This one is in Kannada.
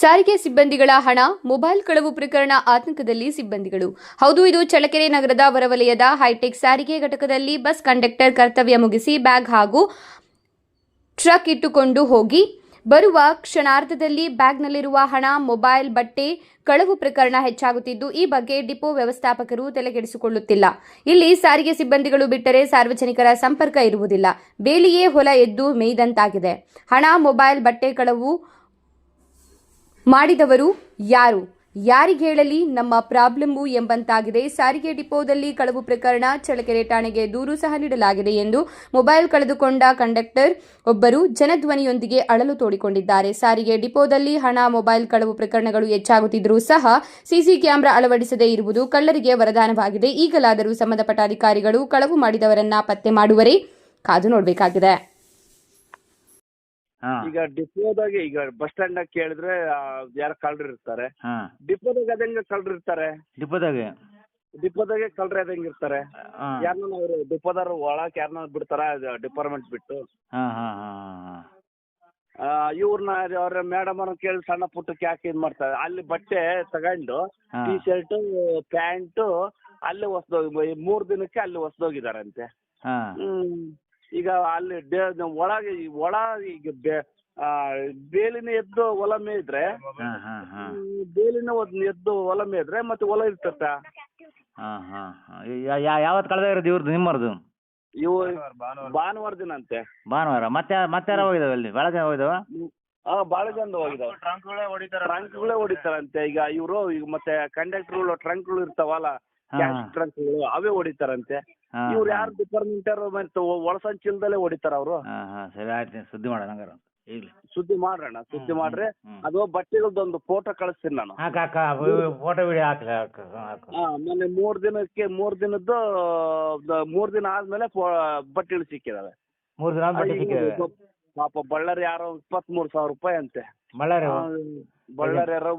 ಸಾರಿಗೆ ಸಿಬ್ಬಂದಿಗಳ ಹಣ, ಮೊಬೈಲ್ ಕಳವು ಪ್ರಕರಣ ಆತಂಕದಲ್ಲಿ ಸಿಬ್ಬಂದಿಗಳು. ಹೌದು, ಇದು ಚಳ್ಳಕೆರೆ ನಗರದ ಹೊರವಲಯದ ಹೈಟೆಕ್ ಸಾರಿಗೆ ಘಟಕದಲ್ಲಿ ಬಸ್ ಕಂಡಕ್ಟರ್ ಕರ್ತವ್ಯ ಮುಗಿಸಿ ಬ್ಯಾಗ್ ಹಾಗೂ ಟ್ರಕ್ ಇಟ್ಟುಕೊಂಡು ಹೋಗಿ. ಬರುವ ಕ್ಷಣಾರ್ಧದಲ್ಲಿ ಬ್ಯಾಗ್ನಲ್ಲಿರುವ ಹಣ, ಮೊಬೈಲ್, ಬಟ್ಟೆ ಕಳವು ಪ್ರಕರಣ ಹೆಚ್ಚಾಗುತ್ತಿದ್ದು, ಈ ಬಗ್ಗೆ ಡಿಪೋ ವ್ಯವಸ್ಥಾಪಕರು ತಲೆಗೆಡಿಸಿಕೊಳ್ಳುತ್ತಿಲ್ಲ ಇಲ್ಲಿ ಸಾರಿಗೆ ಸಿಬ್ಬಂದಿಗಳು ಬಿಟ್ಟರೆ ಸಾರ್ವಜನಿಕರ ಸಂಪರ್ಕ ಇರುವುದಿಲ್ಲ. ಬೇಲಿಯೇ ಹೊಲ ಎದ್ದು ಮೇಯ್ದಂತಾಗಿದೆ. ಹಣ, ಮೊಬೈಲ್, ಬಟ್ಟೆ ಕಳವು ಮಾಡಿದವರು ಯಾರು? ಯಾರಿಗೆ ಹೇಳಲಿ ನಮ್ಮ ಪ್ರಾಬ್ಲಮ್ಮು ಎಂಬಂತಾಗಿದೆ. ಸಾರಿಗೆ ಡಿಪೋದಲ್ಲಿ ಕಳವು ಪ್ರಕರಣ ಚಳ್ಳಕೆರೆ ಠಾಣೆಗೆ ದೂರು ಸಹ ನೀಡಲಾಗಿದೆ ಎಂದು ಮೊಬೈಲ್ ಕಳೆದುಕೊಂಡ ಕಂಡಕ್ಟರ್ ಒಬ್ಬರು ಜನಧ್ವನಿಯೊಂದಿಗೆ ಅಳಲು ತೋಡಿಕೊಂಡಿದ್ದಾರೆ. ಸಾರಿಗೆ ಡಿಪೋದಲ್ಲಿ ಹಣ, ಮೊಬೈಲ್ ಕಳವು ಪ್ರಕರಣಗಳು ಹೆಚ್ಚಾಗುತ್ತಿದ್ದರೂ ಸಹ ಸಿಸಿ ಕ್ಯಾಮೆರಾ ಅಳವಡಿಸದೇ ಇರುವುದು ಕಳ್ಳರಿಗೆ ವರದಾನವಾಗಿದೆ. ಈಗಲಾದರೂ ಸಂಬಂಧಪಟ್ಟ ಅಧಿಕಾರಿಗಳು ಕಳವು ಮಾಡಿದವರನ್ನ ಪತ್ತೆ ಮಾಡುವರೇ ಕಾದು ನೋಡಬೇಕಾಗಿದೆ. ಈಗ ಡಿಪೋದಾಗ ಈಗ ಬಸ್ ಸ್ಟ್ಯಾಂಡ್ ಕೇಳಿದ್ರೆ ಯಾರು ಕಳ್ರು ಇರ್ತಾರೆ. ಹಾ. ಡಿಪೋದಾಗ ಅದಂಗ ಕಳ್ರು ಇರ್ತಾರೆ. ಡಿಪೋದಾಗೆ? ಡಿಪೋದಾಗೆ ಕಳ್ರು ಅದಂಗ ಇರ್ತಾರೆ. ಹಾ. ಯಾರನ್ನ ಅವ್ರು ಡಿಪೋದಾರ ಒಳಕ್ ಯಾರನ್ನ ಬಿಡ್ತಾರ ಡಿಪಾರ್ಟ್ಮೆಂಟ್ ಬಿಟ್ಟು. ಹಾ ಹಾ ಹಾ ಹಾ ಇವ್ರನ್ನ ಅವ್ರ ಮೇಡಮ್ ಅವ್ರನ್ನ ಕೇಳಿ ಸಣ್ಣ ಪುಟ್ಟಕ್ಕೆ ಯಾಕೆ ಇದ್ ಮಾಡ್ತಾರೆ. ಅಲ್ಲಿ ಬಟ್ಟೆ ತಗೊಂಡು ಹಾ. ಟಿ ಶರ್ಟ್ ಪ್ಯಾಂಟ್ ಅಲ್ಲಿ ಹೊಸದೋಗಿ ಮೂರ್ ದಿನಕ್ಕೆ ಅಲ್ಲಿ ಹೊಸ್ದೋಗಿದಾರಂತೆ. ಹಾ. ಹ್ಮ್. ಈಗ ಅಲ್ಲಿ ಒಳಗೆ ಈ ಒಳ ಈಗ ಬೆ- ಆ, ಬೇಲಿನ ಎದ್ದು ಹೊಲ ಮೇಯ್ದ್ರೆ ಹಾ ಹಾ ಹಾ. ಹ್ಮ್, ಬೇಲಿನ ಒಂದ್ ಎದ್ದು ಹೊಲ ಮೇಯ್ದ್ರೆ ಮತ್ತೆ ಹೊಲ ಇರ್ತತ್ತ. ಹಾ ಹಾ ಯಾವತ್ತು ಕಳೆದ ಇರೋದು ಇವ್ರದ್ದು ನಿಮ್ಮರ್ದು ಇವು ಭಾನುವಾರ ದಿನ ಅಂತೆ ಭಾನುವಾರ. ಮತ್ತೆ ಮತ್ತೆ ಹೋಗಿದಾವ ಹೋಗಿದಾವೆ ಅಲ್ಲಿ? ಜನ ಹೋಗಿದಾವ? ಹಾ ಬಾಳ ಜನ ಹೋಗಿದಾವೆ. ಟ್ರಂಕ್ಗಳೇ ಹೊಡಿತಾರಂತೆ. ಈಗ ಇವರು ಈಗ ಮತ್ತೆ ಕಂಡಕ್ಟರ್ಗಳು ಟ್ರಂಕ್ಗಳು ಇರ್ತಾವಲ್ಲ ಹಾ ಕ್ಯಾಶ್ ಟ್ರಂಕ್ಗಳು ಅವೇ ಹೊಡಿತಾರಂತೆ. ಇವ್ರು ಯಾರು ಡಿಪಾರ್ಟ್ಮೆಂಟ್ ಮೆಂಟ್ ಒಳಸಂಚಿಲ್ದಲ್ಲೇ ಹೊಡಿತಾರ ಅವರು. ಸರಿ ಆಯ್ತು ಸುದ್ದಿ ಮಾಡೋಣ ಹಂಗಾರ ಸುದ್ದಿ ಮಾಡ್ರಣ್ಣ ಸುದ್ದಿ ಮಾಡ್ರಿ. ಅದು ಬಟ್ಟೆಗಳದೊಂದು ಫೋಟೋ ಕಳಿಸ್ತೀನಿ ನಾನು. ಫೋಟೋ ವಿಡಿಯೋ ಮೊನ್ನೆ ಮೂರ್ ದಿನಕ್ಕೆ ಮೂರ್ ದಿನದ್ದು ಮೂರ್ ದಿನ ಆದ್ಮೇಲೆ ಬಟ್ಟೆಗಳು ಸಿಕ್ಕಿದಾವೆ. ಮೂರು ದಿನ ಬಟ್ಟೆ ಸಿಕ್ಕಿದಾವೆ. ಪಾಪ ಬಳ್ಳಾರಿ ಯಾರೋ ಇಪ್ಪತ್ಮೂರು ಸಾವಿರ ರೂಪಾಯಿ ಅಂತೆ. ಬಳ್ಳಾರಿ ಬಳ್ಳಾರಿ ಯಾರೋ